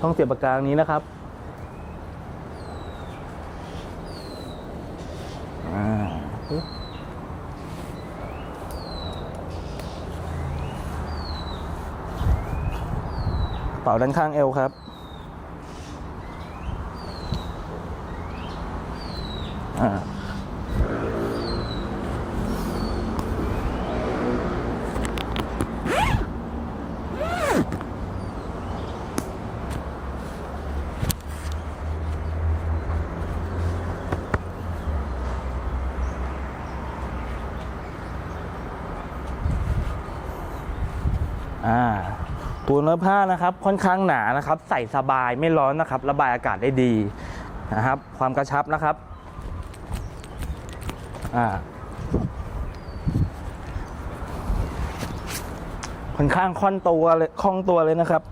ช่องเสียบปากกลางนี้นะครับอ่าปึ๊บกระเป๋าด้านข้างเอวครับอ่า อ่าตัวเนื้อผ้านะครับค่อนข้างหนานะครับ ใส่สบายไม่ร้อนนะครับ ระบายอากาศได้ดีนะครับ ความกระชับนะครับอ่าค่อนข้างคล่อนตัวเลยคล่องตัวเลยนะครับ